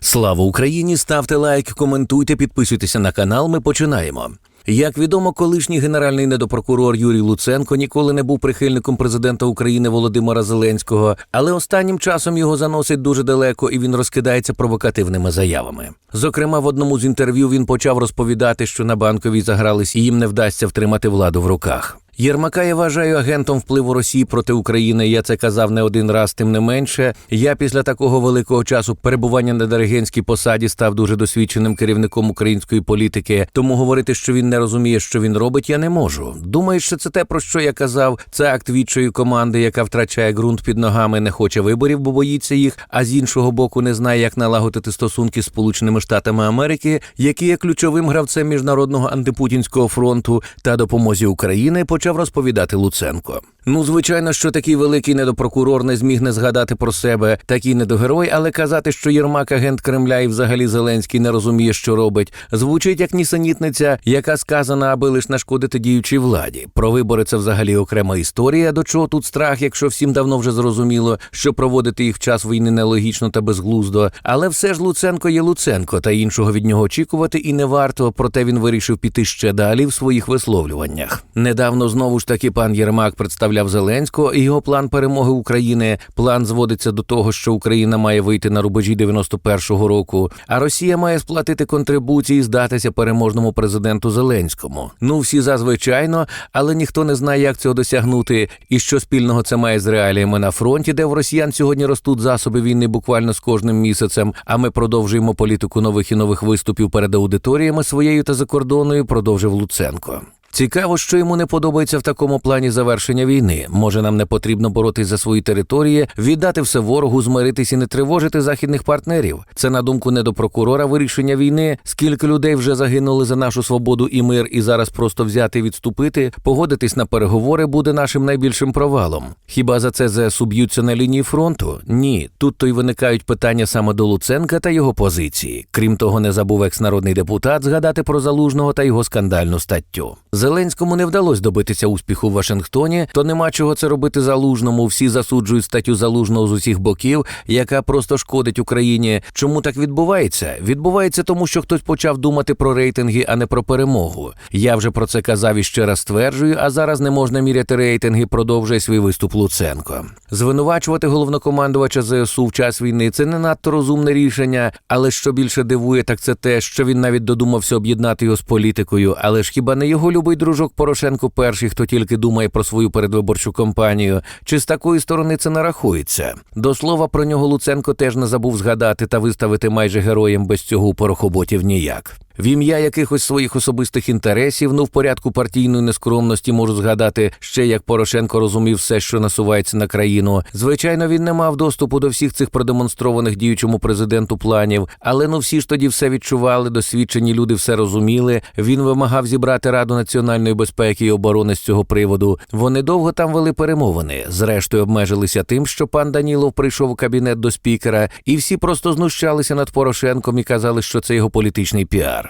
Слава Україні! Ставте лайк, коментуйте, підписуйтеся на канал. Ми починаємо. Як відомо, колишній генеральний недопрокурор Юрій Луценко ніколи не був прихильником президента України Володимира Зеленського, але останнім часом його заносить дуже далеко і він розкидається провокативними заявами. Зокрема, в одному з інтерв'ю він почав розповідати, що на банковій загрались і їм не вдасться втримати владу в руках. Єрмака я вважаю агентом впливу Росії проти України. Я це казав не один раз. Тим не менше, я після такого великого часу перебування на диригентській посаді став дуже досвідченим керівником української політики. Тому говорити, що він не розуміє, що він робить, я не можу. Думаю, що це те, про що я казав. Це акт відчою команди, яка втрачає ґрунт під ногами, не хоче виборів, бо боїться їх. А з іншого боку, не знає, як налагодити стосунки з Сполученими Штатами Америки, які є ключовим гравцем міжнародного антипутінського фронту та допомозі України. Почав розповідати Луценко. Ну, звичайно, що такий великий недопрокурор не зміг не згадати про себе, такий недогерой, але казати, що Єрмак агент Кремля і взагалі Зеленський не розуміє, що робить, звучить як нісенітниця, яка сказана, аби лиш нашкодити діючій владі. Про вибори це взагалі окрема історія. До чого тут страх, якщо всім давно вже зрозуміло, що проводити їх в час війни нелогічно та безглуздо. Але все ж Луценко є Луценко, та іншого від нього очікувати і не варто. Проте він вирішив піти ще далі в своїх висловлюваннях. Недавно знову ж таки пан Єрмак представляв Зеленського і його план перемоги України. План зводиться до того, що Україна має вийти на рубежі 91-го року, а Росія має сплатити контрибуції і здатися переможному президенту Зеленському. Ну всі зазвичайно, але ніхто не знає, як цього досягнути, і що спільного це має з реаліями на фронті, де в росіян сьогодні ростуть засоби війни буквально з кожним місяцем. А ми продовжуємо політику нових і нових виступів перед аудиторіями своєю та закордонною. Продовжив Луценко. Цікаво, що йому не подобається в такому плані завершення війни. Може, нам не потрібно боротись за свої території, віддати все ворогу, змиритись і не тривожити західних партнерів. Це на думку недопрокурора вирішення війни. Скільки людей вже загинули за нашу свободу і мир, і зараз просто взяти і відступити, погодитись на переговори буде нашим найбільшим провалом. Хіба за це ЗСУ б'ються на лінії фронту? Ні, тут то й виникають питання саме до Луценка та його позиції. Крім того, не забув екс-народний депутат згадати про залужного та його скандальну статтю. Зеленському не вдалося добитися успіху в Вашингтоні, то нема чого це робити залужному. Всі засуджують статтю залужного з усіх боків, яка просто шкодить Україні. Чому так відбувається? Відбувається тому, що хтось почав думати про рейтинги, а не про перемогу. Я вже про це казав і ще раз стверджую, а зараз не можна міряти рейтинги. Продовжує свій виступ Луценко. Звинувачувати головнокомандувача ЗСУ в час війни це не надто розумне рішення. Але що більше дивує, так це те, що він навіть додумався об'єднати його з політикою. Але ж хіба не його любий дружок Порошенко перший, хто тільки думає про свою передвиборчу кампанію? Чи з такої сторони це не рахується? До слова про нього Луценко теж не забув згадати та виставити майже героєм без цього порохоботів ніяк. В ім'я якихось своїх особистих інтересів, ну в порядку партійної нескромності можу згадати ще як Порошенко розумів все, що насувається на країну. Звичайно, він не мав доступу до всіх цих продемонстрованих діючому президенту планів, але ну всі ж тоді все відчували, досвідчені люди все розуміли. Він вимагав зібрати Раду національної безпеки і оборони з цього приводу. Вони довго там вели перемовини. Зрештою, обмежилися тим, що пан Данілов прийшов у кабінет до спікера, і всі просто знущалися над Порошенком і казали, що це його політичний піар.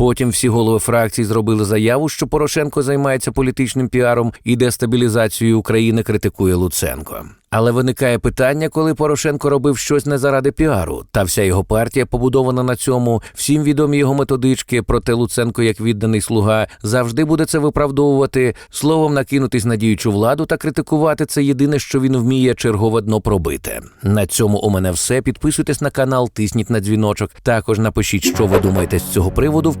Потім всі голови фракцій зробили заяву, що Порошенко займається політичним піаром і дестабілізацією України критикує Луценко. Але виникає питання, коли Порошенко робив щось не заради піару, та вся його партія побудована на цьому. Всім відомі його методички. Проте Луценко, як відданий слуга, завжди буде це виправдовувати. Словом, накинутись на діючу владу та критикувати це єдине, що він вміє чергове дно пробити. На цьому у мене все. Підписуйтесь на канал, тисніть на дзвіночок. Також напишіть, що ви думаєте з цього приводу в